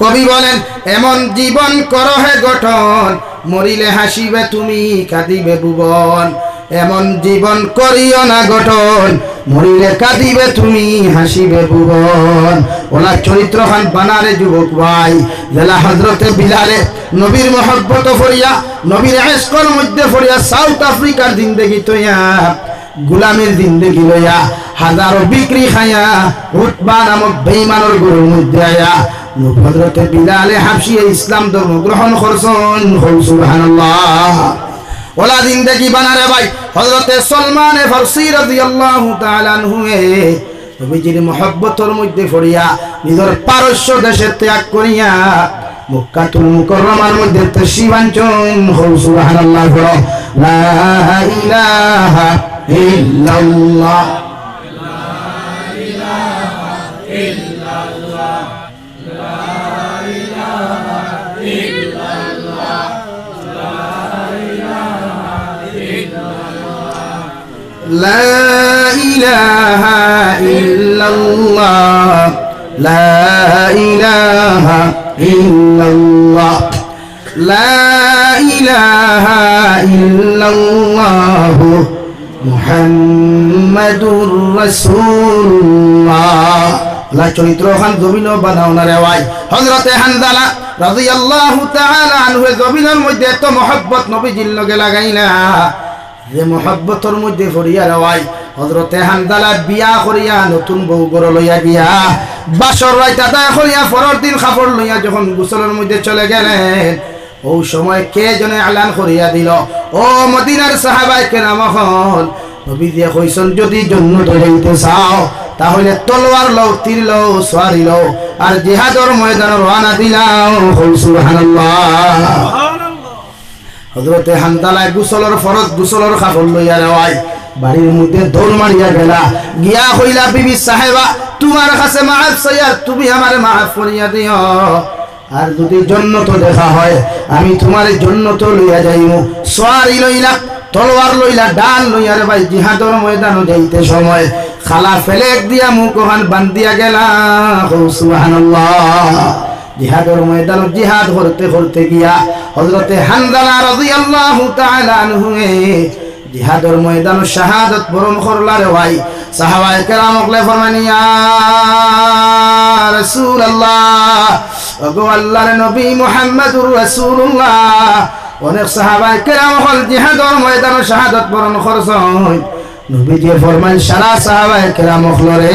কবি বলেন, এমন জীবন করো হে গঠন, মরিলে হাসিবে তুমি, কাঁদিবে ভুবন। এমন জীবন করিও না গঠন, মরিলে কাঁদিবে তুমি, হাসিবে ভুবন। ওলা চরিত্র খান বানারে যুবক ভাই, জেলা হজরতে বিলালে নবীর মহব্বত ফরিয়া, নবীর এসকর মধ্যে ফরিয়া, সাউথ আফ্রিকার জিন্দেগি তৈয়া, গুলামের জিন্দেগি লইয়া, হাজারো বিক্রি খাইয়া উঠবা নামক বেইমানোর গরুর মধ্যে আয়া হজরতে বিলালে হাফসিয়ে ইসলাম ধর্ম গ্রহণ করছেন। হল সুবহানাল্লাহ। ওলা জিন্দেগি বানারে ভাই হজরতে সলমান ফারসি রাদিয়াল্লাহু তাআলা আনহু নবীজির মহব্বতর মধ্যে পড়িয়া নিজের পারস্য দেশে ত্যাগ করিয়া মক্কাতুল মুকাররমার মধ্যে তশরিফাঞ্চন হল সুবহানাল্লাহ লা ইলাহা ইল্লাল্লাহ। لا إله إلا الله لا إله إلا الله لا إله إلا الله محمد رسول الله লা চরিত্র খান জমিন বানাও না রেওয়াই হযরতে হানজালা রাদিয়াল্লাহু তাআলা আনহু জমিনের মধ্যে এত মহব্বত নবীজির লগে লাগাইলা যে মহব্বতর মধ্যে ফরিয়া রেওয়াই হজরতে হানদালা বিয়া করিয়া নতুন বউ গড় লইয়া গিয়া, বাসর রাইত আদায় করিয়া পরের দিন খাপড় লইয়া যখন গোসলের মধ্যে চলে গেলেন, ও সময় কে জনে আলান করিয়া দিল? ও মদিনার সাহাবাই হন নবী দিয়ে কইসন, যদি জন্য ধরাইতে চাও, তাহলে তলোয়ার লও, তীর লও, সোয়ারি লও, আর জিহাদর ময়দান রানা দিলাও। সুবহানাল্লাহ। হজরতে হান্তালায় গুসলর ফরজ, গুসলর খাফল লইয়া নেওয়াই বাড়ির মধ্যে দৌড় মারিয়া গেলা। গিয়া হইলা বিবি সাহেবা, তোমার কাছে মাফ চাইয়ার তুমি আমারে মাফ করিয়া দিও। আর যদি জন্নত দেখা হয়, আমি তোমার জন্নত লইয়া যাইমু। সোয়ারি লইলা, তলোয়ার লইলা, ডাল লইয়া রে ভাই, জিহাদর ময়দান যাইতে সময়। খালা ফেলেক দিয়া মুখ ওখান বান্ধিয়া গেলা। সুবহানাল্লাহ। জিহাদের ময়দান জিহাদ করতে করতে গিয়া হজরতে হানদালা রাদিয়াল্লাহু তাআলা আনহু জিহাদের ময়দান শাহাদত বরণ করলারে ভাই। সাহাবায়ে কেরাম ওকলে ফরমানি, ইয়া রাসূলুল্লাহ, ওগো আল্লাহর নবী মুহাম্মদুর রাসূলুল্লাহ, অনেক সাহাবায়ে কেরাম হল জিহাদের ময়দান শাহাদত বরণ করছেন। নবীজি ফরমান সারা সাহাবায়ে কেরাম ওকলরে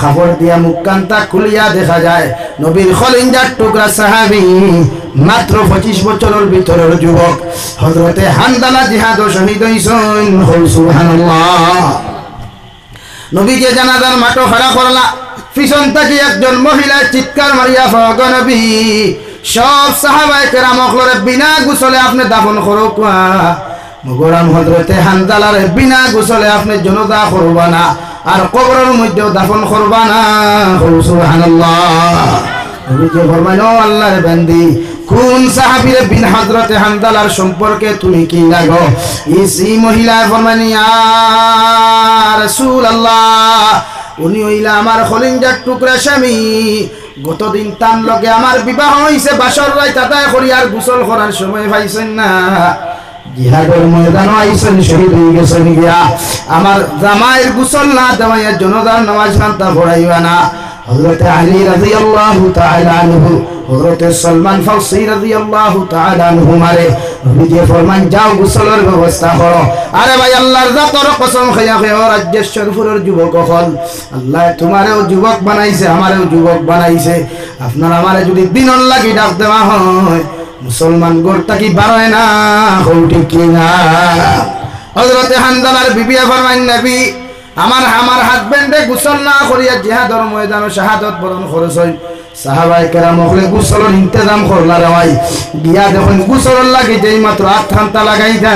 খাবার দিয়া মুক্কান্তা খুলিয়া দেখা যায়। নবীর খলিঞ্জার টুকরা সাহাবি মাত্র পঁচিশ বছরের ভিতরের যুবক। হজরতে হানদালা জিহাদ শহীদ হইসন হল সুবহানাল্লাহ। নবী যে জানাজার মাটো খাড়া করলা। পিছন থেকে একজন মহিলা চিৎকার মারিয়া ফগ নবী, সব সাহাবাই কেরাম অকলরে বিনা গুসলে আপনি দাফন করো কুয়া। গোরাম হজরতে হানদালারে বিনা গুসলে আপনি জনতা করবা না। আর কবরের মধ্যেও দাফন করবা না। সুবহানাল্লাহ। ফরমাইন ও আল্লাহর বান্দি, কোন সাহাবীর বিন হযরতে হানদালার সম্পর্কে তুমি কি লাগো ইসি মহিলা ফরমাইন ইয়া রাসূলুল্লাহ, উনি হইলা আমার খলিঞ্জার টুকরা স্বামী। গতদিন তান লগে আমার বিবাহ হইছে, বাসর রায় তাতায় করি আর গোসল করার সময় পাইছেন না। জিহাদের ময়দানও আইসেন, শহীদ হয়ে গেছেন গিয়া। আমার জামাইয়ের গুসল না দেওয়াইয়া জনতার নামাজ কান্তা পড়াইবা না। হযরত আলী রাদিয়াল্লাহু তাআলা আনহু, হযরত সলমান ফারসি রাদিয়াল্লাহু তাআলা আনহু মারে। ফরমান, যাও গোসলের ব্যবস্থা করো। আরে ভাই, আল্লাহর জাতর কসম খাইয়া খাইয়া রাজ্যেশ্বরপুরের যুবক হল। আল্লাহ তোমারেও যুবক বানাইছে, আমারেও যুবক বানাইছে। আপনার আমারে যদি দিনর লাগি ডাক দেওয়া হয় মুসলমান গোরটা কি বাড়ায় না? হৌটি কি না? হজরতে হানদালার বিবিয়া ফরমাইন নবী, আমার আমার হাজবেন্ডে গোসল না করিয়া জিহাদর ময়দান শাহাদত বরণ খরচ হয়। সাহাবাই কেরাম হলে গোসলের ইন্তজাম করলা রেওয়াই গিয়া দেখুন গোসলের লাগে যেই মাত্র আট ঠান্তা লাগাই দা।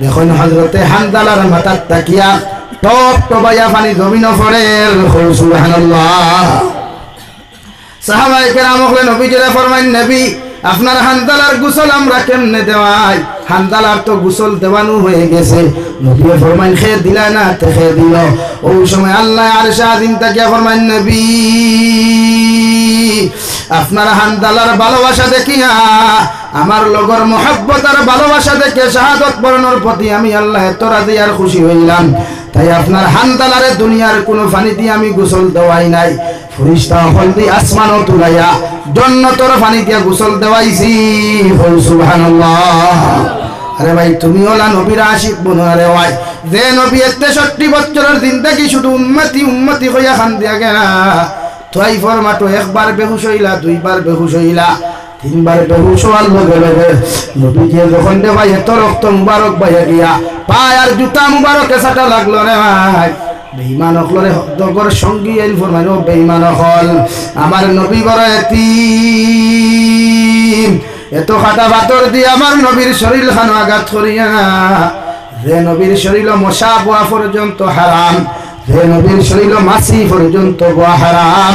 দেখুন হজরতে হান্দালার মাথার তাকিয়া টপ টবাইয়া পানি জমিন পড়ে সুবহানাল্লাহ। সাহাবাই কেরাম হলে নবী জেলা ফরমাইন নবী আপনার হান্দালার গুসল আমরা কেমনে দেওয়াই? হান্দালার তো গুসল দেওয়ানো হয়ে গেছে। দিলা না খেয়ে দিল। ওই সময় আল্লাহ আর শাহিন তাকিয়া ফরমাইন, নবী। আপনার হান্দালার ভালোবাসা দেখিয়া, আমার লগর মহব্বত ভালোবাসা দেখে শাহাদত বরণের প্রতি আমি আল্লাহ দিয়ে আর খুশি হইলাম। তাই আপনার হান্দালারে দুনিয়ার কোনো পানি দিয়ে আমি গোসল দেওয়াই নাই। ফরিস্তা হল দিয়ে আসমানও তুলাইয়া জন্নতর পানি দিয়া গোসল দেওয়াইছি। আরে ভাই তুমি ওলা নবীর আশিক বোন, আরে ভাই। যে নবী তেষট্টি বছরের দিন থেকে শুধু উন্মতি উন্মতি হইয়া খান দিয়া গেলা তোয়াই ফরমাটো একবার বেহুশ হইলা দুইবার বেহুশ হইলা তিনবার বেহুশ হওয়ার লগে লগে যখন ভাই এত রক্ত মুবারক বাইয়া গিয়া পায় আর জুতা মুবারক এসাটা লাগল রে ভাই বেইমান হল শরীর মশা বোয়া পর্যন্ত হারাম যে নবীর শরীর মাসি পর্যন্ত বোয়া হারাম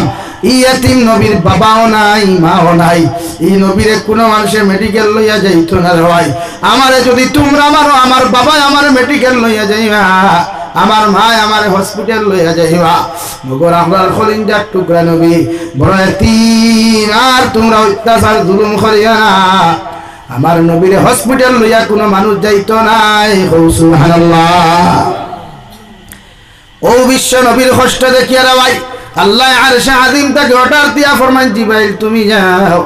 ই এতিম নবীর বাবাও নাই, মাও নাই। এই নবীরে কোনো মানুষের মেডিকেল লইয়া যাইতো না ভাই। আমারে যদি তোমরা মারো, আমার বাবা আমার মেডিকেল লইয়া যাইবা। আমার মা আমার হসপিটাল লইয়া যাইবা। মগর আমার খলিঞ্জার টুকরা নবী বড় এতিম, আর তোমরা অত্যাচার জুলুম করিয়া না। আমার নবীর হসপিটাল লইয়া কোনো মানুষ যাইতো নাই। হৌ সুবহানাল্লাহ। ও বিশ্ব নবীর কষ্ট দেখিয়া ভাই, আল্লাহ আর শাহাদিম তাকে অর্ডার দিয়া ফরমান, জিবাইল, তুমি যাও।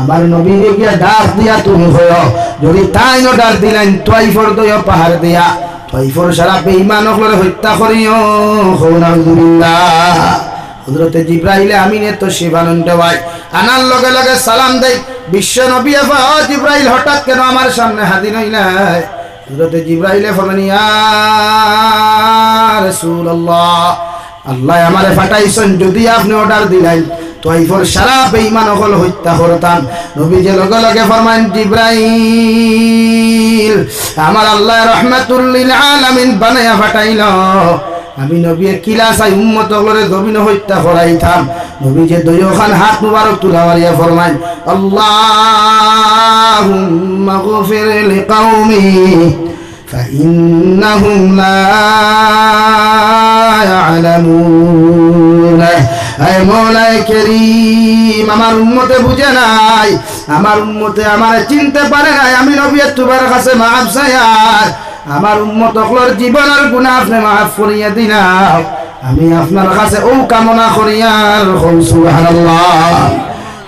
আমার নবীরে গিয়া ডাক দিয়া তুমি হও যদি তাই অর্ডার দিলেন তোয়াইফর দয় পাহাড় দিয়া। তোয়াইফর সারা বেঈমান হলরে হত্যা করিও। হৌন আলহামদুলিল্লাহ হজরতে জিব্রাহিলে আমিনে তো শিবানন্দ ভাই, আনার লগে লগে সালাম দেই। বিশ্ব নবী জিব্রাহিল হঠাৎ কেন আমার সামনে হাজির হইলাই? হজরতে জিব্রাহিলে ফরমানি ইয়া রাসূলুল্লাহ। আল্লাহ আমারে ফাটাইছেন যদি আপনি অর্ডার দিলেন আল্লাহ কিলা চাই উম্মত হলরে জমিন হত্যা করাইতাম। নবী যে দয়োখান হাত মুবারক তুলা মারিয়া ফরমাইন, আল্লাহুম্মা গফির লিকাউমি فإنهم لا يعلمون আয় মৌলাই করিম আমার উম্মতে বুঝে নাই আমার উম্মতে আমার চিনতে পারে নাই আমি নবী তোমার কাছে মাফ চাইয়ার আমার উম্মত অকলর জীবনের গুণা আপনি মাফ করিয়া দিনাও আমি আপনার কাছে ও কামনা করিয়ার হল সুবহানাল্লাহ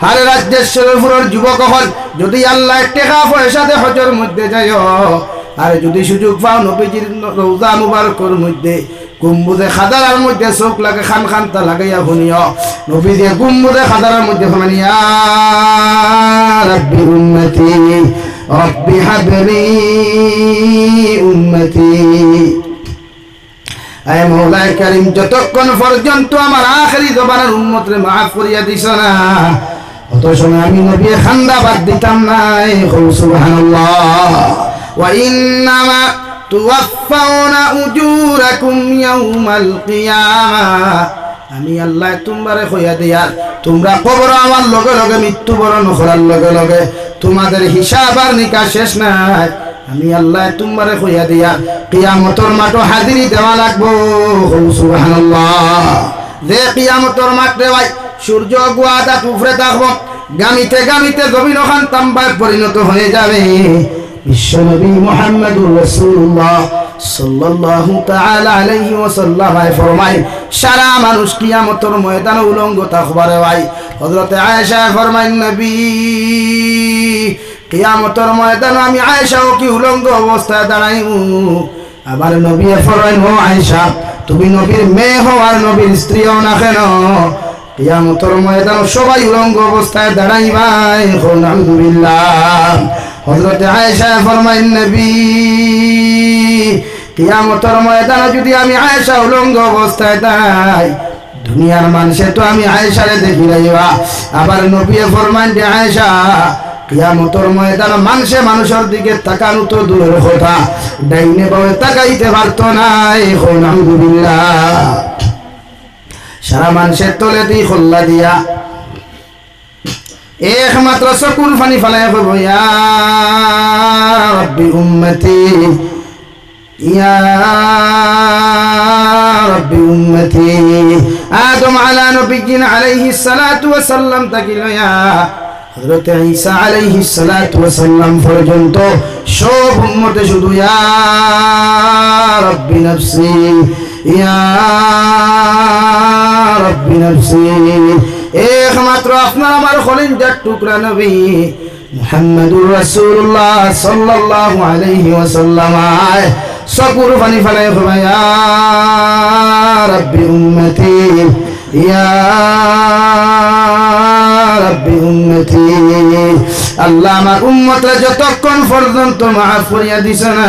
হার রাজ্যের শরীফুরের যুবক হল যদি আল্লাহ টেকা পয়সাতে হজর মধ্যে যায় আর যদি সুযোগ পাও, নবীজির রৌজা মুবারকর মধ্যে গুম্বুদে খাদারার মধ্যে চোখ লাগে, খান খানটা লাগাইয়া শুনিও। নবী দিয়ে গুম্বুদে খাদারার মধ্যে শুনানিয়া রব্বি উম্মতি, রব্বি হাবলি উম্মতি। আয় মৌলাই করিম, যতক্ষণ পর্যন্ত আমার আখেরি জবানের উন্মতরে মাফ করিয়া দিছ না, অত সময় আমি নবী খান্দা বাদ দিতাম নাই। সুবহানাল্লাহ। وإنما توفون أجوركم يوم القيامة আমি আল্লাহ তোমারে কইয়া দিয়া তোমরা কবর আমার লগে লগে মৃত্যুবরণ করার লগে লগে তোমাদের হিসাব আর নিকা শেষ নাই আমি আল্লাহ তোমারে কইয়া দিয়া কিয়ামতর মাঠো হাজিরি দেওয়া লাগবো সুবহানাল্লাহ যে কিয়ামতর মাঠ রে ভাই সূর্য গুয়াদা উপরে থাকবো গামিতে গামিতে জমিন ওখান তাম্বায় পরিণত হয়ে যাবে বিশ্বনবী মুহাম্মদুর রাসূলুল্লাহ সাল্লাল্লাহু তাআলা আলাইহি ওয়াসাল্লাম ফরমায়, সারা মানুষ কিয়ামতের ময়দানে উলঙ্গ থাকবারে ভাই। হযরতে আয়েশা ফরমায়, নবী, কিয়ামতের ময়দানে আমি আয়েশাও কি উলঙ্গ অবস্থায় দাঁড়াইমু? আবার নবী ফরমায়, ও আয়েশা, তুমি নবীর মেয়ে হও আর নবীর স্ত্রী না কেন? কিয়ামতের ময়দান সবাই উলঙ্গ অবস্থায় দাঁড়াইবাই আলহামদুলিল্লাহ। হজরতে আয়েশা ফরমাইন, নবী কিয়ামতর ময়দানে যদি আমি আয়েশা উলঙ্গ অবস্থায় তাই দুনিয়ার মানুষে তো আমি আয়েশারে দেখি রাইবা আবার নবিয়ে ফরমান যে আয়েশা কিয়ামতর ময়দান মানুষে মানুষের দিকে তাকানো তো দূরের কথা, ডাইনে বামে তাকাইতে পারতো না এখন আলহামদুলিল্লাহ। সারা মানুষের তলে দিই খোল্লা দিয়া। একমাত্র চকুর ফানি ফালাই কইব, ইয়া রব্বি উম্মতি, ইয়া রব্বি উম্মতি। আদম আলা নবিয়িন আলাইহিস সালাতু ওয়া সাল্লাম তাকিল ইয়া হযরত ঈসা আলাইহিস সালাতু ওয়া সাল্লাম পর্যন্ত সব উম্মতে শুধু, ইয়া রব্বি নফসি। একমাত্র আপনার আমার খলিঞ্জার টুকরা নবী মুহাম্মদুর রাসূলুল্লাহ সাল্লাল্লাহু আলাইহি ওয়াসাল্লাম। সকুর পানি ফেলে ইয়া রাব্বি উম্মতি, ইয়া রাব্বি উম্মতি। আল্লাহ আমার উম্মতরা যতক্ষণ পর্যন্ত মাফ করিয়া দিছে না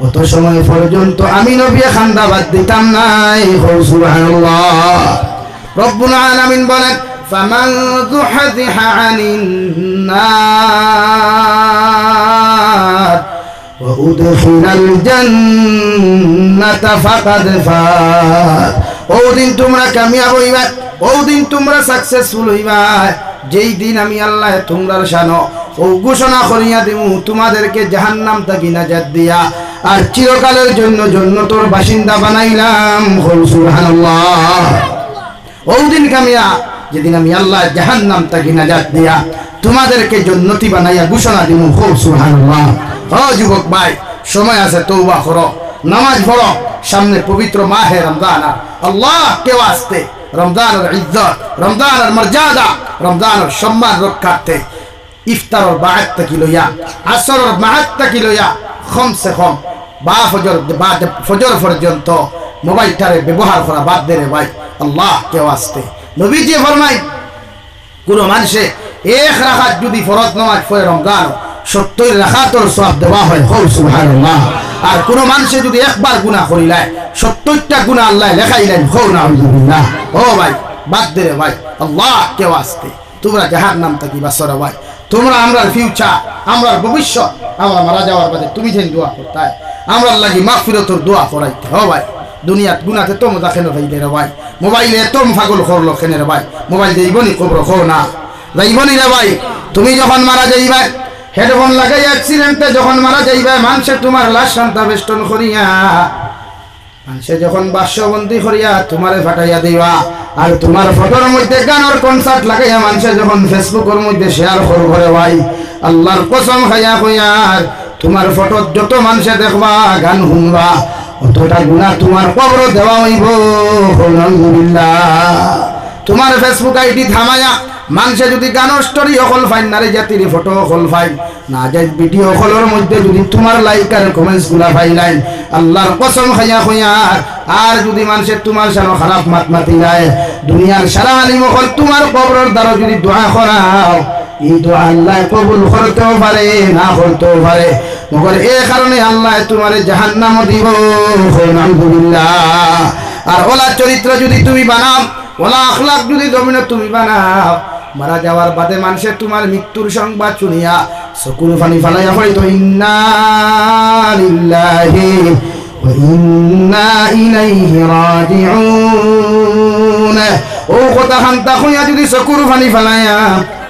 অত সময় পর্যন্ত আমি নবী খান্দাবাদ দিতাম নাই সুবহানাল্লাহ রব্বুল আলামিন বলেন ফামান যুহদিহা আনিন নার وأدخل الجنة فقد فات ওদিন তোমরা কামিয়াব হইবা ওদিন তোমরা সাকসেসফুল হইবা যেই দিন আমি আল্লাহ তোমরার শানো ও ঘোষণা করিয়া দিমু তোমাদেরকে জাহান্নাম থাকি নাজাত দিয়া আর চিরকালের জন্য জন্য তোর বাসিন্দা বানাইলাম। ওদিন কামিয়া, যেদিন আমি আল্লাহ জাহান নাম তাকে নাজাত দিয়া তোমাদেরকে জন্নতি বানাইয়া ঘোষণা দিব খুব সুবহানাল্লাহ। ও যুবক ভাই, সময় আছে তৌবা করো, নামাজ পড়ো, সামনে পবিত্র মাহে রমজান আল্লাহ কেউ আসতে রমজানের ইজ্জত রমজানের মর্যাদা রমজানের সম্মান রক্ষার্থে ইফতারর বাহাত্তা কি লইয়া, আসরর বাহাত কি লইয়া কম সে কম বা ফজর বা ফজর পর্যন্ত মোবাইলটারে ব্যবহার করা বাদ দে রে ভাই। আল্লাহ কেউ আসতে। নবীজি ফরমাই কোন মানুষে এক রাখাত যদি ফরজ নামাজ পড়ে রমজান, সত্তর রাখাতর সব দেওয়া হয় হৌ সুবহানাল্লাহ। আর কোন মানুষে যদি একবার গুণা করিলায় সত্তরটা গুণা আল্লাহ লেখাইলেন হৌ না ও ভাই, বাদ দে রে ভাই, আল্লাহ কেউ আসতে। তোমরা যাহার নাম থাকি বাসরা ভাই। তোমরা আমরার ফিউচার আমরার ভবিষ্যৎ, আমরা মারা যাওয়ার বাদে তুমি যেন দোয়া করতে আমরার লাগি মাগফিরতর দোয়া পড়াইতে হ ভাই। দুনিয়াত গুনাতে তো মজা খেলে ভাই রে ভাই। মোবাইলে তোম ফাগল করল খেনে রে ভাই? মোবাইল যাইবনি কবর খো না। যাইবনি রে ভাই, তুমি যখন মারা যাইবা, হেডফোন লাগাই অ্যাক্সিডেন্টে যখন মারা যাইবা, মানুষে তোমার লাশ শান্তা বেষ্টন করিয়া, মানুষে যখন বাস্যবন্দি করিয়া তোমারে ফাটাইয়া দিবা, আর তোমার ফটোর মধ্যে গানের কনসার্ট লাগাইয়া মানুষে যখন ফেসবুকের মধ্যে শেয়ার করব রে ভাই, আল্লাহর কসম খাইয়া কইয়ার তোমার ফটো যত মানুষে দেখবা, গান শুনবা, অতটা গুণা তোমার কবর দেওয়া হইব। তোমার ফেসবুক আইডি থামায়া, মানুষে যদি গান স্টোরি অকল ফাইন, নারে জাতির ফটো অকল ফাইন, না যাই ভিডিও কলের মধ্যে যদি তোমার লাইক আর কমেন্টসগুলা ফাইলাইন আল্লাহর কসম খাইয়া খাইয়ার আর যদি মানুষের তোমার সানো খারাপ মাত মাতি যায় দুনিয়ার সারা আলিম অকল তোমার কবরের দ্বারা যদি দোয়া করাও দোয়া আল্লাহ কবুল করতেও পারে, না করতেও পারে। মগর এ কারণে আল্লাহ তোমার জাহান্নাম দিব। আলহামদুলিল্লাহ। আর ওলা চরিত্র যদি তুমি বানাও, ওলা আখলাক যদি জমিনে তুমি বানাও, মারা যাওয়ার বাদে মানুষের তোমার মৃত্যুর সংবাদ শুনিয়া চকুর ফানি ফালাইয়া হয়তো ইন্না ও কথা খান্তা হইয়া যদি চকুর ফানি ফালাইয়া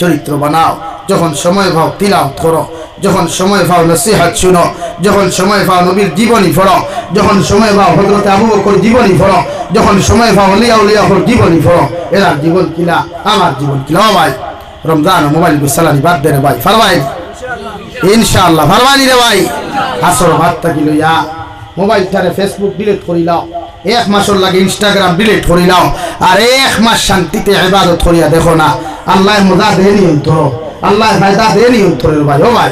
চরিত্র বানাও। যখন সময় পাও তিলাও করো। যখন সময় পাও নসিহাত শুনো। যখন সময় পাও নবীর জীবনী পড়ো। যখন সময় পাও হজরত আবু বকর জীবনী পড়ো। যখন সময় পাও লিয়া উলিয়াহর জীবনী পড়ো। এরার জীবন কিলা আমার জীবন কিলা ভাই, রমজান মোবাইল সালানি বাদ দে রে ভাই। ফারবাই ইনশাআল্লাহ ফারবানি রে ভাই। আসর ভাত থাকি লইয়া মোবাইলটারে ফেসবুক ডিলিট করিলাও। এক মাসের লাগে ইনস্টাগ্রাম ডিলিট করিলাও আর এক মাস শান্তিতে ইবাদত করিয়া দেখো না। আল্লাহ মজা অন্তর। আল্লাহ ফায়দা দেয়নি অন্তরের ভাই, ও ভাই।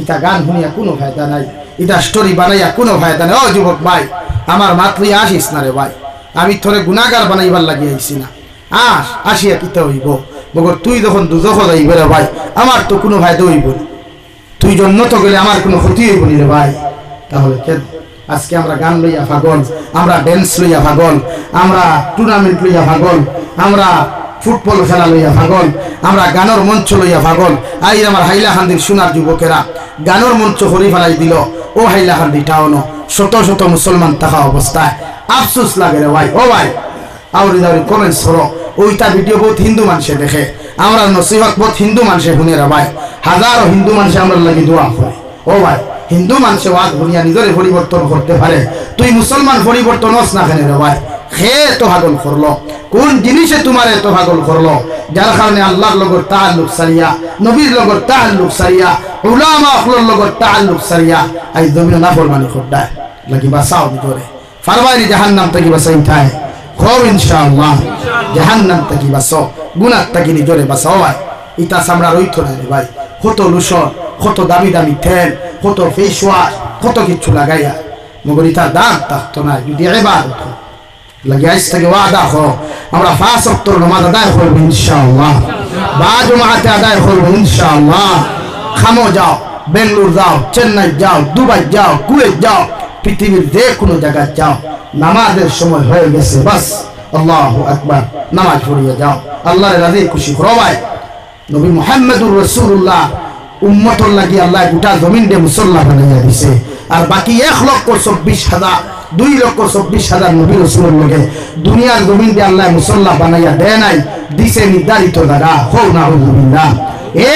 ইটা গান শুনিয়া কোনো ফায়দা নাই। ইটা স্টোরি বানাইয়া কোনো ফায়দা নাই। ও যুবক ভাই, আমার মাতৃ আসিস না রে ভাই। আমি তোরে গুণাগার বানাইবার লাগি আইছি না। আস, আসিয়া কিতে হইব? বগর তুই যখন দুজখ যাইব রে ভাই, আমার তো কোনো ফায়দা হইব তুই জন্য তো গেলে আমার কোনো ক্ষতি হইব রে ভাই। তাহলে কেন? আজকে আমরা গান লইয়া পাগল আমরা ড্যান্স লইয়া পাগল আমরা টুর্নামেন্ট লইয়া পাগল আমরা ফুটবল খেলা লইয়া পাগল আমরা গানের মঞ্চ লইয়া পাগল আই আমার হাইলাকান্দির সোনার যুবকেরা, গানের মঞ্চ হরি ফেলাই দিল। ও হাইলাকান্দি টাউন, শত শত মুসলমান থাকা অবস্থায়। আফসোস লাগে রে ভাই, ও ভাই। আউরি দাউরি কমেন্টস করো, ওইটা ভিডিও বহুত হিন্দু মানুষে দেখে। আমরা নসিহত বহুত হিন্দু মানুষে শুনে রে ভাই। হাজারো হিন্দু মানুষে আমরা লাগি দোয়া করে। ও ভাই। হিন্দু মানুষে ওয়াজ শুনিয়া নিজরে পরিবর্তন করতে পারে। তুই মুসলমান পরিবর্তন হস না কেন ভাই? হে তো পাগল করল, কোন জিনিসে তোমার এত পাগল করল? যার কারণে আল্লাহর লগর তাল্লুক সারিয়া, নবীর লগর তাল্লুক সারিয়া, উলামা অখলোর লগর তাল্লুক সারিয়া। আই জমিন নাফরমানি করডায় লাগি বাসাও ভিতরে ফারবাইনি জাহান্নাম থেকে বাসাই ঠায়। খুব ইনশাআল্লাহ, জাহান্নাম থেকে বাসো গুনাহ থেকে নিজরে বাসাও ভাই। ইটা সামরা রইতো না রে ভাই। কত লুসন কত দামি দামি তেল, কত ফেস ওয়াশ কত কিছু লাগাইয়া। মগর ইটার দাম থাকতো না যদি এবাদত। লাগে আজ থেকে ওয়াদা হো আমরা পাঁচ অক্টর নামাজ আদায় করব ইনশাআল্লাহ। বা জমাতে আদায় করব ইনশাআল্লাহ। খামো যাও, বেঙ্গলোর যাও, চেন্নাই যাও, দুবাই যাও, কুয়েত যাও, পৃথিবীর যে কোনো জায়গায় যাও। নামাজের সময় হয়ে গেছে, বাস। আল্লাহ একবার নামাজ পড়িয়ে যাও। আল্লাহর খুশি করো ভাই নবী মোহাম্মদুর রসুল্লাহ উম্মতর লাগি আল্লাহ গোটা জমিন দে মুসল্লা বানাইয়া দিছে। আর বাকি এক লক্ষ চব্বিশ হাজার, দুই লক্ষ চব্বিশ হাজার নবী রসুলের লগে দুনিয়ার জমিন দিয়ে আল্লাহ মুসল্লা বানাইয়া দেয় নাই, দিছে নির্ধারিত জায়গা হৌ না হুজুবিল্লাহ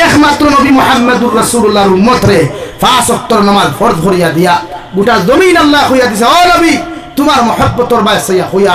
একমাত্র নবী মোহাম্মদুর রসুল্লাহর উম্মত রে পাঁচ অক্টর নামাজ ফরজ ভরিয়া দিয়া গোটা জমিন আল্লাহ হইয়া দিছে। ও নবী, তোমার মহব্বতর বাসাইয়া হইয়া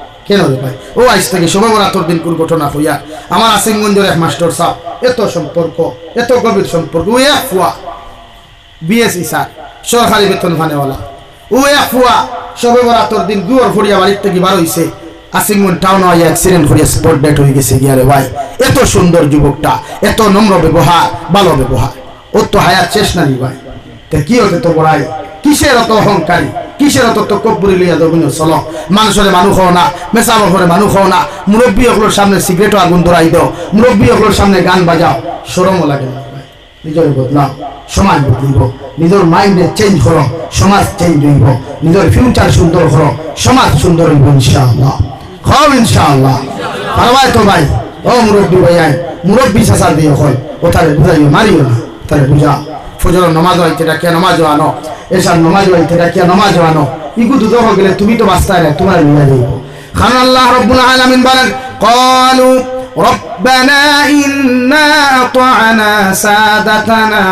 কেন রে ভাই? ও আইস থেকে সময় রাতর দিন কোন ঘটনা হইয়া? আমার আসিমগঞ্জের এক মাস্টার সাহ এত সম্পর্ক, এত গভীর সম্পর্ক। ও, এক ফুয়া। বিএসই স্যার, সরকারি বেতন ফানেওয়ালা ও, এক ফুয়া সবে বরাতর দিন গুয়ার ফড়িয়া বাড়ির থেকে বার হইছে। আসিমগঞ্জ টাউন হয়ে অ্যাক্সিডেন্ট করিয়া স্পট ডেট হয়ে গেছে গিয়া রে ভাই। এত সুন্দর যুবকটা, এত নম্র ব্যবহার, ভালো ব্যবহার। ওর তো হায়াত শেষ না ভাই। তা কি হতে তো বড়াই কিসের অত অহংকারী? কিসের অত তকব্বরি লইয়া দবিন চলো। মানুষের মানুষ হও না মেসাব ঘরে মানুষ হও না। মুরব্বী অগুলোর সামনে সিগারেট আগুন ধরাই দাও। মুরব্বী অগুলোর সামনে গান বাজাও। সরমও লাগে নিজের বদলাও সমাজ বদলিব। নিজের মাইন্ডে চেঞ্জ করো, সমাজ চেঞ্জ হইব। নিজের ফিউচার সুন্দর করো, সমাজ সুন্দর হইব, ইনশাআল্লাহ। খাও ইনশাআল্লাহ। পারবাই তো ভাই। ও মুরব্বী ভাই আই মুরব্বী শাসার দিয়ে হয়। ও তারে বুঝাইও, মারিও না। তারে বুঝা। ফজর নমাজ হইতে ডাকিয়া নমাজ আনো এসার নমাজ হইতে ডাকিয়া নমাজ আনো ইগু দুধ গেলে তুমি তো বাস্তায় না তোমার নিয়ে যাইব খান আল্লাহ রব্বুল আলামিন বলেন قالوا ربنا إنا أطعنا سادتنا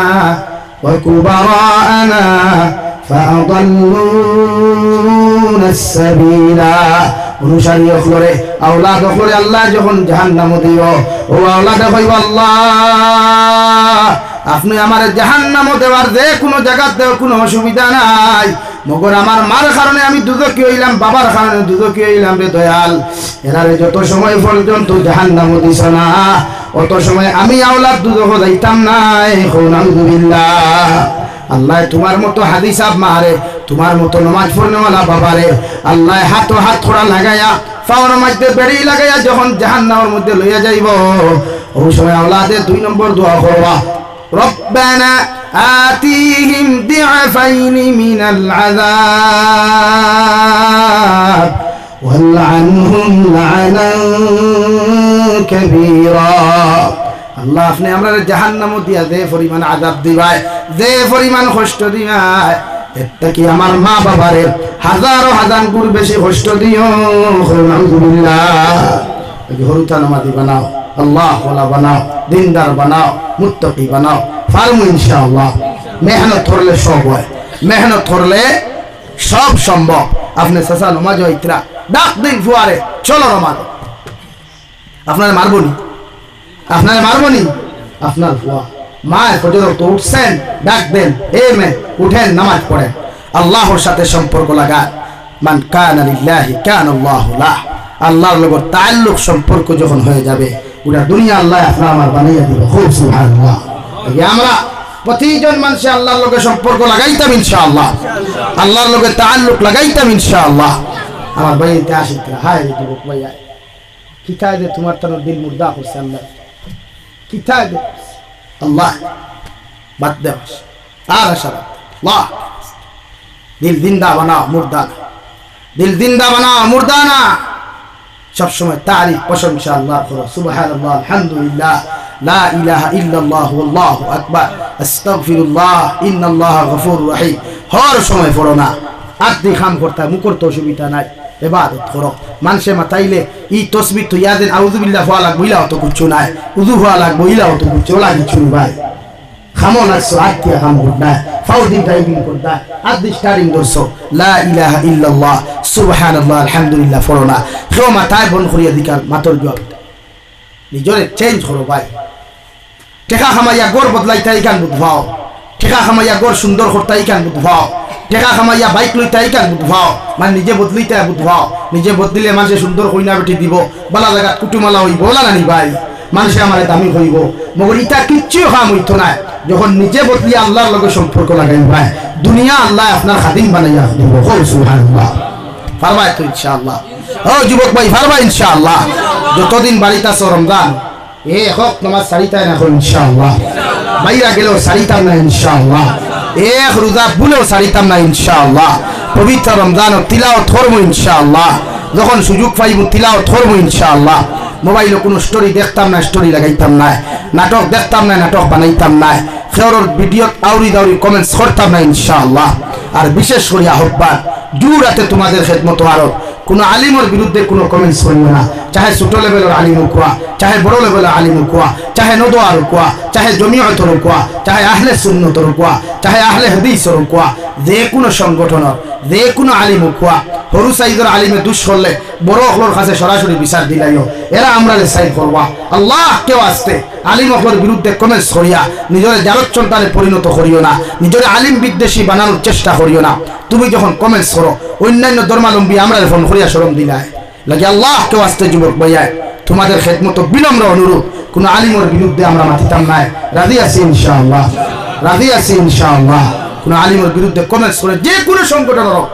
وكبراءنا فأضلونا السبيلا অনুসারী অখলরে আওলাদ অখলরে আল্লাহ যখন জাহান্নাম দিও, ও আওলাদ হইব আল্লাহ। আপনি আমার জাহান্নাম দেওয়ার যে কোনো জায়গাতে কোনো অসুবিধা নাই। মগর আমার মার কারণে আমি দুদকি হইলাম, বাবার কারণে দুদকি হইলাম রে দয়াল। এরারে যত সময় পর্যন্ত জাহান্নাম দিছ না, অত সময় আমি আওলাদ দুদক যাইতাম নাই আলহামদুলিল্লাহ আল্লাহ তোমার মতো হাদিস মারে তোমার মতো নমাজ পড়নেওয়ালা বাবারে, আল্লাহ হাত হাত খোড়া লাগাইয়া পাওয়ার মধ্যে বেড়েই লাগাইয়া যখন জাহান্নামের মধ্যে লইয়া যাইব, ওই সময় আল্লাহ দুই নম্বর দোয়া করবা ربنا آتيهم ضعفين من العذاب ওয়ালআনহুম لعنا كبيرا আল্লাহ আপনি আমরা জাহান্নাম দিয়া যে পরিমাণ আজাব দিবাই যে পরিমাণ কষ্ট দিবাই এটা কি আমার মা বাবারে হাজারো হাজার গুণ বেশি কষ্ট দিও? আলহামদুলিল্লাহ। হরুতা নামাজি বানাও, আল্লাহ ওলা বানাও, দিনদার বানাও, মুত্তকি বানাও ফার্মু ইনশাআল্লাহ। মেহনত করলে সব হয়, মেহনত করলে সব সম্ভব। আপনি সাসা নমাজ ইতরা, ডাক দিন ফুয়ারে, চলো নমাজ। আপনার মারবনি আপনার মারবনি আপনার ফুয়া মায়ের পর্যন্ত উঠছেন ডাক দেন হে মে উঠেন, নামাজ পড়েন। আল্লাহর সাথে সম্পর্ক লাগান। মান কান লিল্লাহি, কান আল্লাহু লাহ আল্লাহর লগত তাল্লুক সম্পর্ক যখন হয়ে যাবে ওটা দুনিয়া আল্লাহ আপনার আমার বানাইয়া দিবে। খুব সুবহানাল্লাহ। আমরা প্রতিজন মানুষে আল্লাহর লগে সম্পর্ক লাগাইতাম ইনশাআল্লাহ। আল্লাহর লগে তাল্লুক লাগাইতাম ইনশাআল্লাহ। আমার ভাই ইতে আসিত হায় রে যুবক ভাই আয়। কিতায় দে তোমার তার দিল মুর্দা করছে আল্লাহ। দে আল্লাহ বাদ দে বাস। আর আশা বাদ দে। আল্লাহ। দিল জিন্দা বানাও মুর্দা না দিল জিন্দা বানাও মুর্দা না সবসময় তারিফ প্রশংসা আল্লাহ করো। সুবহানাল্লাহ, আলহামদুলিল্লাহ। লা ইলাহা ইল্লাল্লাহ আল্লাহু আকবার। আস্তাগফিরুল্লাহ, ইন্নাল্লাহ গফুরুর রহিম। হর সময় পড়ো না। আত্মি খাম করতে মুখর তো অসুবিধা নাই। এবাদত করো। মানুষে মাতাইলে ই তসবির তো ইয়াদেন আউযুবিল্লাহ হওয়া লাগবো ইলাও তো কুচ্ছু নাই। উযু হওয়া লাগবো ইলাও তো কুচ্ছু ওলা কিছু ভাই খামো না আত্মীয় খাম করতে ফাউদি ড্রাইভিং করতে আদি স্টারিং দর্শো লা ইলাহা ইল্লাল্লাহ, সুবহানাল্লাহ, আলহামদুলিল্লাহ পড়ো না। কেউ মাথায় বন করিয়া দিকাল মাতর জবাব নিজরে চেঞ্জ করো ভাই। টেকা খামাইয়া গড় বদলাইতে ইকান বুধভাও টেকা খামাইয়া গড় সুন্দর করতে ইকান বুধভাও টেকা খামাইয়া বাইক লইতে ইকান বুধভাও মানে নিজে বদলিতে বুধভাও নিজে বদলিলে মানুষে সুন্দর কইনা বেটি দিব। বালা জায়গা কুটুমালা হইব। ওলা নানি ভাই মানুষে আমার দামি হইব। মগর ইটা কিচ্ছু কাম হইতো না যখন নিজে বদলি আল্লাহর লগে সম্পর্ক লাগাই ভাই দুনিয়া আল্লাহ আপনার খাদিম বানাইয়া দিব। হো সুবহানাল্লাহ। পারবা তো ইনশাআল্লাহ। ও যুবক ভাই পারবা ইনশাআল্লাহ। যতদিন বাড়িতে আছো রমজান এ হোক তোমার সারিতায় না হল ইনশাআল্লাহ। বাইরা গেলেও সারিতাম না ইনশাআল্লাহ। এক রোজা ভুলেও সারিতাম না, ইনশাআল্লাহ। পবিত্র রমজান তিলাও ধরবো ইনশাআল্লাহ। যখন সুযোগ পাইব তিলাও ধরবো ইনশাআল্লাহ। মোবাইলে কোনো স্টোরি দেখতাম না স্টোরি লাগাইতাম না। নাটক দেখতাম না, নাটক বানাইতাম না। খেয়রর ভিডিও আউরি দাউরি কমেন্টস করতাম না, ইনশাআল্লাহ। আর বিশেষ করে আহ্বান রাতে তোমাদের খেদমত আরও। কোনো আলিমের বিরুদ্ধে কোনো কমেন্টস করিও না। চাহে ছোট লেভেলের আলিম কোয়া, চাহে বড় লেভেলের আলিম কোয়া, চাহে নদোয়ার কোয়া, চাহে জমিয়তর কোয়া, চাহে আহলে সুন্নতর কোয়া, চাহে আহলে হাদিসর কোয়া, যে কোনো সংগঠনের যে কোনো আলিম কোয়া সরু সাইজের আলিমে দুষ করলে বড় অকলর কাছে সরাসরি বিচার দিলাইও। এরা আমরা সাইড করবা আল্লাহ কেউ আসতে আলিম অকলর বিরুদ্ধে কমেন্টস করিয়া নিজের জারত চন্তানে পরিণত করিও না। নিজের আলিম বিদ্বেষী বানানোর চেষ্টা করিও না। তুমি যখন কমেন্টস করো, অন্যান্য ধর্মালম্বী আমরা ফোন করিয়া সরম দিলাই, লাগে আল্লাহ কেউ আসতে যুবক বইয়ায় তোমাদের খেদমত বিনম্র অনুরোধ কোন আলিমর বিরুদ্ধে আমরা মাতিতাম নাই। রাজি আছি ইনশাআল্লাহ। রাজি আছি ইনশাআল্লাহ। কোনো আলিমের বিরুদ্ধে কমেন্টস করে যে কোনো সংগঠন হোক